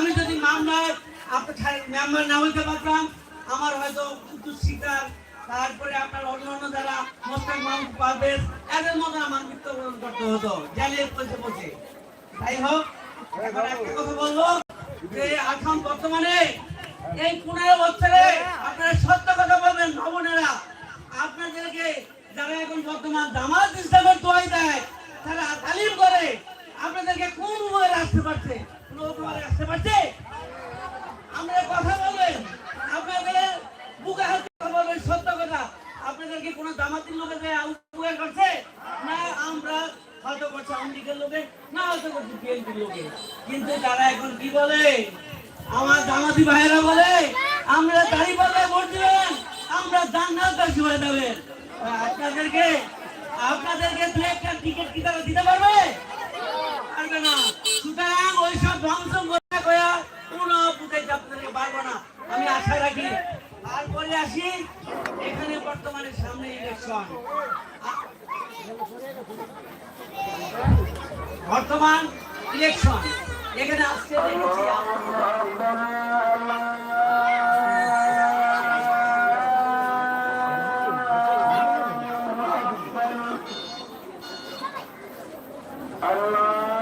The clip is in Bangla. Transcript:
আমি যদি মামলায় আপনার মেম্বার না হইতে পারতাম, আমার হয়তো উচ্চ শিকার তারপরে আপনার অন্যান্য যারা মোস্তাক মাহমুদ পারভেজ এদের মতো আমার মৃত্যুবরণ করতে হতো, জেলে বসে বসে যাই হোক একটা কথা বলব, যে এখন বর্তমানে এই পনেরো বছরে আপনারা সত্য কথা বলবেন ভবনেরা আপনাদেরকে যারা এখন বর্তমান জামাত ইসলামের দোয়াই দেয়, তারা তালিম করে, আপনাদেরকে কোন উপায়ে রাখতে পারছে? আমরা আমরা আপনাদেরকে আপনাদেরকে একটা টিকিট কি দিতে পারবে? পারবে না। সুতরাং ধ্বংস করে কয়া কোনো বুঝাইতে আপনাদেরকে পারব না আমি আশা রাখি তারপরে আসি এখানে বর্তমানে সামনে ইলেকশন বর্তমান ইলেকশন এখানে আজকে দেখেছি আল্লাহ।